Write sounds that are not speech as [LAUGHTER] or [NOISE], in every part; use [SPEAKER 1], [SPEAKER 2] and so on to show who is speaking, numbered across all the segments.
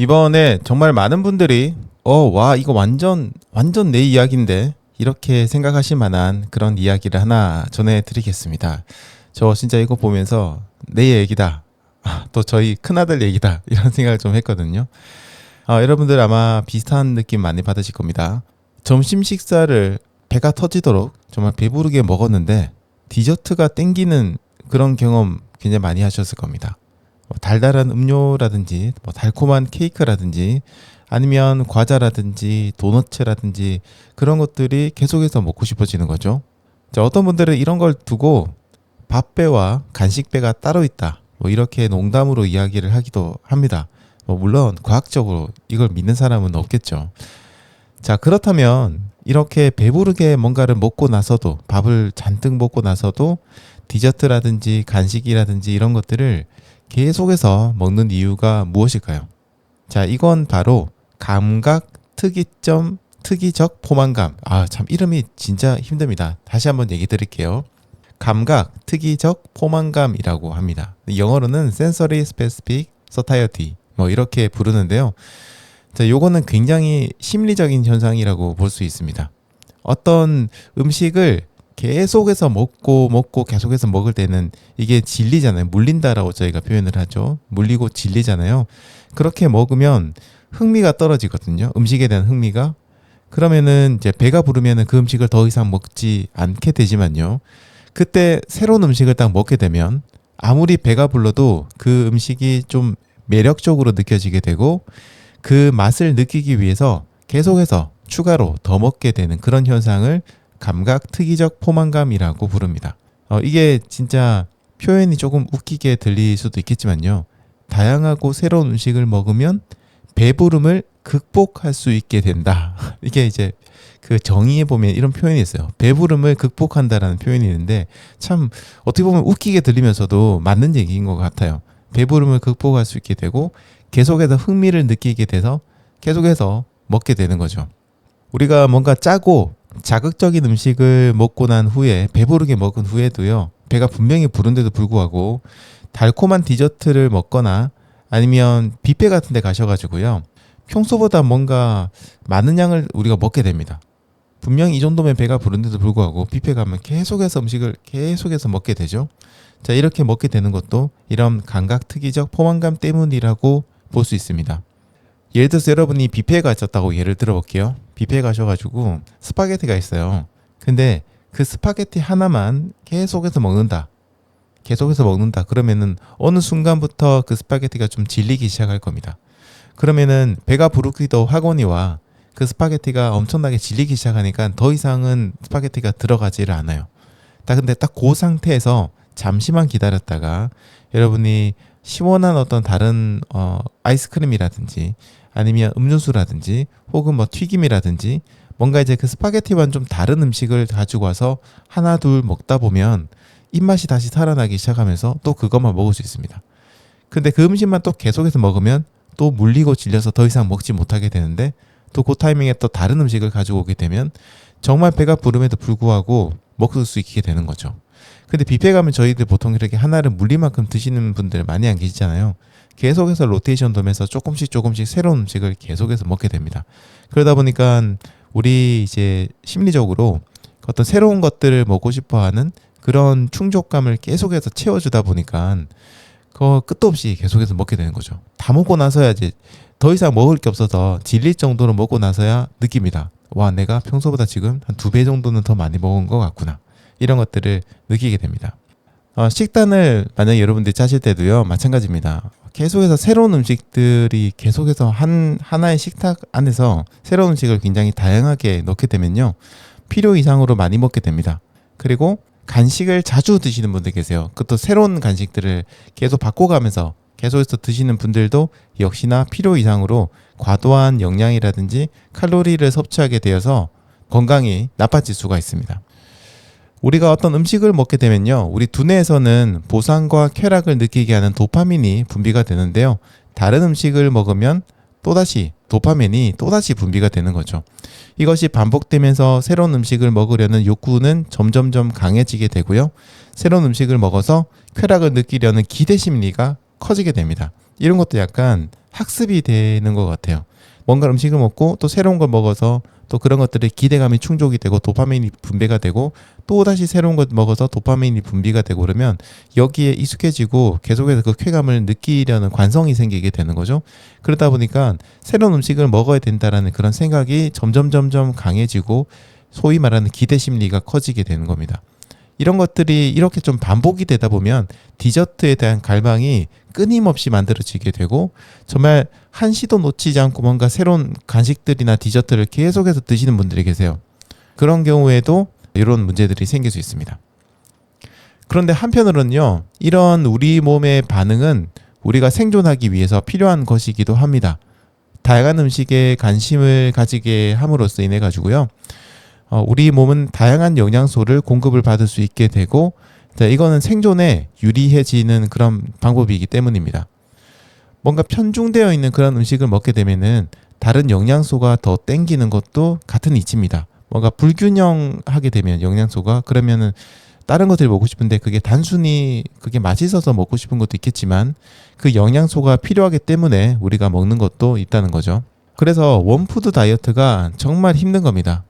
[SPEAKER 1] 이번에 정말 많은 분들이 어, 와, 이거 완전 완전 내 이야기인데 이렇게 생각하실 만한 그런 이야기를 하나 전해 드리겠습니다. 저 진짜 이거 보면서 내 얘기다. 아, 또 저희 큰아들 얘기다. [LAUGHS] 이런 생각을 좀 했거든요. 아, 여러분들 아마 비슷한 느낌 많이 받으실 겁니다. 점심 식사를 배가 터지도록 정말 배부르게 먹었는데 디저트가 땡기는 그런 경험 굉장히 많이 하셨을 겁니다. 뭐 달달한 음료라든지 뭐 달콤한 케이크라든지 아니면 과자라든지 도너츠라든지 그런 것들이 계속해서 먹고 싶어지는 거죠. 자, 어떤 분들은 이런 걸 두고 밥배와 간식배가 따로 있다. 뭐 이렇게 농담으로 이야기를 하기도 합니다. 뭐 물론 과학적으로 이걸 믿는 사람은 없겠죠. 자, 그렇다면 이렇게 배부르게 뭔가를 먹고 나서도 밥을 잔뜩 먹고 나서도 디저트라든지 간식이라든지 이런 것들을 계속해서 먹는 이유가 무엇일까요? 자, 이건 바로 감각 특이점 특이적 포만감. 아, 참 이름이 진짜 힘듭니다. 다시 한번 얘기 드릴게요. 감각 특이적 포만감이라고 합니다. 영어로는 sensory specific satiety 뭐 이렇게 부르는데요. 자, 요거는 굉장히 심리적인 현상이라고 볼 수 있습니다. 어떤 음식을 계속해서 먹고 먹고 계속해서 먹을 때는 이게 질리잖아요. 물린다라고 저희가 표현을 하죠. 물리고 질리잖아요. 그렇게 먹으면 흥미가 떨어지거든요. 음식에 대한 흥미가. 그러면은 이제 배가 부르면은 그 음식을 더 이상 먹지 않게 되지만요. 그때 새로운 음식을 딱 먹게 되면 아무리 배가 불러도 그 음식이 좀 매력적으로 느껴지게 되고 그 맛을 느끼기 위해서 계속해서 추가로 더 먹게 되는 그런 현상을 감각 특이적 포만감이라고 부릅니다. 어, 이게 진짜 표현이 조금 웃기게 들릴 수도 있겠지만요. 다양하고 새로운 음식을 먹으면 배부름을 극복할 수 있게 된다. [LAUGHS] 이게 이제 그 정의에 보면 이런 표현이 있어요. 배부름을 극복한다라는 표현이 있는데 참 어떻게 보면 웃기게 들리면서도 맞는 얘기인 것 같아요. 배부름을 극복할 수 있게 되고 계속해서 흥미를 느끼게 돼서 계속해서 먹게 되는 거죠. 우리가 뭔가 짜고 자극적인 음식을 먹고 난 후에 배부르게 먹은 후에도요. 배가 분명히 부른데도 불구하고 달콤한 디저트를 먹거나 아니면 뷔페 같은 데 가셔가지고요. 평소보다 뭔가 많은 양을 우리가 먹게 됩니다. 분명히 이 정도면 배가 부른데도 불구하고 뷔페 가면 계속해서 음식을 계속해서 먹게 되죠. 자, 이렇게 먹게 되는 것도 이런 감각 특이적 포만감 때문이라고 볼 수 있습니다. 예를 들어서 여러분이 뷔페에 가셨다고 예를 들어 볼게요. 뷔페에 가셔가지고 스파게티가 있어요. 근데 그 스파게티 하나만 계속해서 먹는다. 계속해서 먹는다. 그러면은 어느 순간부터 그 스파게티가 좀 질리기 시작할 겁니다. 그러면은 배가 부르기도 하거니와 그 스파게티가 엄청나게 질리기 시작하니까 더 이상은 스파게티가 들어가지를 않아요. 딱 근데 딱 그 상태에서 잠시만 기다렸다가 여러분이 시원한 어떤 다른 어 아이스크림이라든지 아니면 음료수라든지 혹은 뭐 튀김이라든지 뭔가 이제 그 스파게티와는 좀 다른 음식을 가지고 와서 하나 둘 먹다 보면 입맛이 다시 살아나기 시작하면서 또 그것만 먹을 수 있습니다. 근데 그 음식만 또 계속해서 먹으면 또 물리고 질려서 더 이상 먹지 못하게 되는데 또 그 타이밍에 또 다른 음식을 가지고 오게 되면 정말 배가 부름에도 불구하고 먹을 수 있게 되는 거죠. 근데 뷔페 가면 저희들 보통 이렇게 하나를 물리만큼 드시는 분들 많이 안 계시잖아요. 계속해서 로테이션 돌면서 조금씩 조금씩 새로운 음식을 계속해서 먹게 됩니다. 그러다 보니까 우리 이제 심리적으로 어떤 새로운 것들을 먹고 싶어 하는 그런 충족감을 계속해서 채워주다 보니까 그 끝도 없이 계속해서 먹게 되는 거죠. 다 먹고 나서야 이제 더 이상 먹을 게 없어서 질릴 정도로 먹고 나서야 느낍니다. 와, 내가 평소보다 지금 한 두 배 정도는 더 많이 먹은 것 같구나. 이런 것들을 느끼게 됩니다. 어, 식단을 만약에 여러분들이 짜실 때도요, 마찬가지입니다. 계속해서 새로운 음식들이 계속해서 한, 하나의 식탁 안에서 새로운 음식을 굉장히 다양하게 넣게 되면요, 필요 이상으로 많이 먹게 됩니다. 그리고 간식을 자주 드시는 분들 계세요. 그것도 새로운 간식들을 계속 바꿔가면서 계속해서 드시는 분들도 역시나 필요 이상으로 과도한 영양이라든지 칼로리를 섭취하게 되어서 건강이 나빠질 수가 있습니다. 우리가 어떤 음식을 먹게 되면요. 우리 두뇌에서는 보상과 쾌락을 느끼게 하는 도파민이 분비가 되는데요. 다른 음식을 먹으면 또다시 도파민이 또다시 분비가 되는 거죠. 이것이 반복되면서 새로운 음식을 먹으려는 욕구는 점점점 강해지게 되고요. 새로운 음식을 먹어서 쾌락을 느끼려는 기대 심리가 커지게 됩니다. 이런 것도 약간 학습이 되는 것 같아요. 뭔가 음식을 먹고 또 새로운 걸 먹어서 또 그런 것들의 기대감이 충족이 되고 도파민이 분비가 되고 또 다시 새로운 걸 먹어서 도파민이 분비가 되고 그러면 여기에 익숙해지고 계속해서 그 쾌감을 느끼려는 관성이 생기게 되는 거죠. 그러다 보니까 새로운 음식을 먹어야 된다라는 그런 생각이 점점 점점 강해지고 소위 말하는 기대 심리가 커지게 되는 겁니다. 이런 것들이 이렇게 좀 반복이 되다 보면 디저트에 대한 갈망이 끊임없이 만들어지게 되고 정말 한 시도 놓치지 않고 뭔가 새로운 간식들이나 디저트를 계속해서 드시는 분들이 계세요. 그런 경우에도 이런 문제들이 생길 수 있습니다. 그런데 한편으로는요, 이런 우리 몸의 반응은 우리가 생존하기 위해서 필요한 것이기도 합니다. 다양한 음식에 관심을 가지게 함으로써 인해 가지고요. 어, 우리 몸은 다양한 영양소를 공급을 받을 수 있게 되고 자, 이거는 생존에 유리해지는 그런 방법이기 때문입니다. 뭔가 편중되어 있는 그런 음식을 먹게 되면은 다른 영양소가 더 땡기는 것도 같은 이치입니다. 뭔가 불균형하게 되면 영양소가 그러면은 다른 것들을 먹고 싶은데 그게 단순히 그게 맛있어서 먹고 싶은 것도 있겠지만 그 영양소가 필요하기 때문에 우리가 먹는 것도 있다는 거죠. 그래서 원푸드 다이어트가 정말 힘든 겁니다.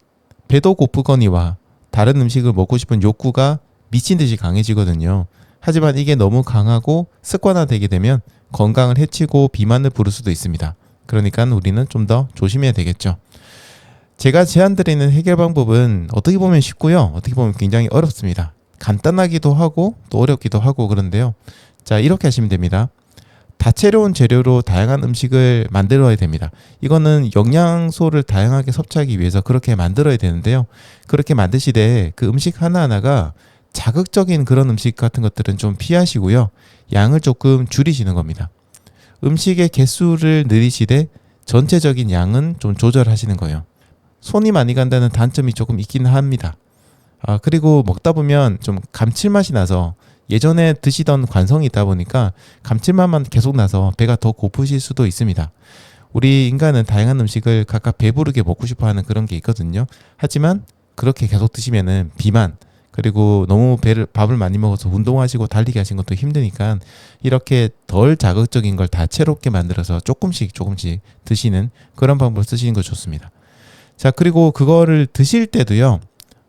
[SPEAKER 1] 배도 고프거니와 다른 음식을 먹고 싶은 욕구가 미친 듯이 강해지거든요. 하지만 이게 너무 강하고 습관화되게 되면 건강을 해치고 비만을 부를 수도 있습니다. 그러니까 우리는 좀 더 조심해야 되겠죠. 제가 제안드리는 해결 방법은 어떻게 보면 쉽고요. 어떻게 보면 굉장히 어렵습니다. 간단하기도 하고 또 어렵기도 하고 그런데요. 자, 이렇게 하시면 됩니다. 다채로운 재료로 다양한 음식을 만들어야 됩니다. 이거는 영양소를 다양하게 섭취하기 위해서 그렇게 만들어야 되는데요. 그렇게 만드시되 그 음식 하나하나가 자극적인 그런 음식 같은 것들은 좀 피하시고요. 양을 조금 줄이시는 겁니다. 음식의 개수를 늘리시되 전체적인 양은 좀 조절하시는 거예요. 손이 많이 간다는 단점이 조금 있긴 합니다. 아, 그리고 먹다 보면 좀 감칠맛이 나서 예전에 드시던 관성이 있다 보니까 감칠맛만 계속 나서 배가 더 고프실 수도 있습니다. 우리 인간은 다양한 음식을 각각 배부르게 먹고 싶어 하는 그런 게 있거든요. 하지만 그렇게 계속 드시면은 비만, 그리고 너무 배를 밥을 많이 먹어서 운동하시고 달리기 하신 것도 힘드니까 이렇게 덜 자극적인 걸 다채롭게 만들어서 조금씩 조금씩 드시는 그런 방법을 쓰시는 거 좋습니다. 자, 그리고 그거를 드실 때도요.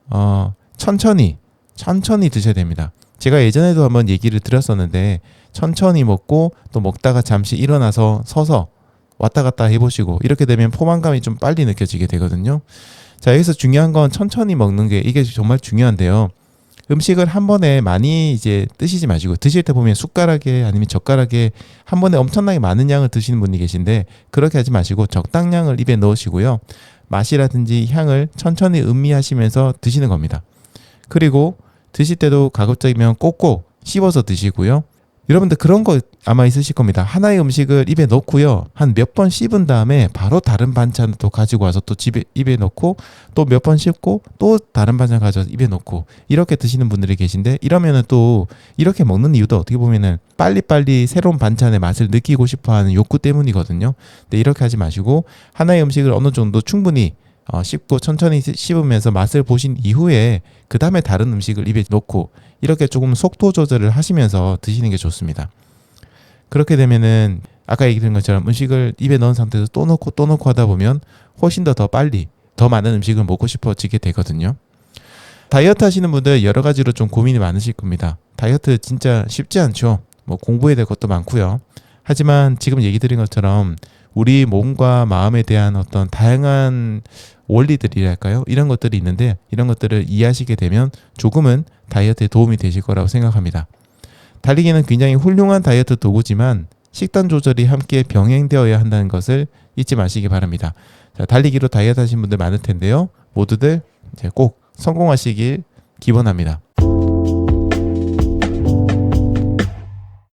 [SPEAKER 1] 어, 천천히 천천히 드셔야 됩니다. 제가 예전에도 한번 얘기를 드렸었는데 천천히 먹고 또 먹다가 잠시 일어나서 서서 왔다 갔다 해보시고 이렇게 되면 포만감이 좀 빨리 느껴지게 되거든요. 자 여기서 중요한 건 천천히 먹는 게 이게 정말 중요한데요. 음식을 한 번에 많이 이제 드시지 마시고 드실 때 보면 숟가락에 아니면 젓가락에 한 번에 엄청나게 많은 양을 드시는 분이 계신데 그렇게 하지 마시고 적당량을 입에 넣으시고요. 맛이라든지 향을 천천히 음미하시면서 드시는 겁니다. 그리고 드실 때도 가급적이면 꼭꼭 씹어서 드시고요. 여러분들 그런 거 아마 있으실 겁니다. 하나의 음식을 입에 넣고요. 한 몇 번 씹은 다음에 바로 다른 반찬을 또 가지고 와서 또 집에 입에 넣고 또 몇 번 씹고 또 다른 반찬 가져와서 입에 넣고 이렇게 드시는 분들이 계신데 이러면은 또 이렇게 먹는 이유도 어떻게 보면은 빨리빨리 새로운 반찬의 맛을 느끼고 싶어 하는 욕구 때문이거든요. 근데 이렇게 하지 마시고 하나의 음식을 어느 정도 충분히 어, 씹고 천천히 씹으면서 맛을 보신 이후에 그 다음에 다른 음식을 입에 넣고 이렇게 조금 속도 조절을 하시면서 드시는 게 좋습니다. 그렇게 되면은 아까 얘기 드린 것처럼 음식을 입에 넣은 상태에서 또 넣고 또 넣고 하다 보면 훨씬 더 더 빨리 더 많은 음식을 먹고 싶어지게 되거든요. 다이어트 하시는 분들 여러 가지로 좀 고민이 많으실 겁니다. 다이어트 진짜 쉽지 않죠. 뭐 공부해야 될 것도 많고요. 하지만 지금 얘기 드린 것처럼 우리 몸과 마음에 대한 어떤 다양한 원리들이랄까요? 이런 것들이 있는데 이런 것들을 이해하시게 되면 조금은 다이어트에 도움이 되실 거라고 생각합니다. 달리기는 굉장히 훌륭한 다이어트 도구지만 식단 조절이 함께 병행되어야 한다는 것을 잊지 마시기 바랍니다. 자, 달리기로 다이어트 하신 분들 많을 텐데요. 모두들 이제 꼭 성공하시길 기원합니다.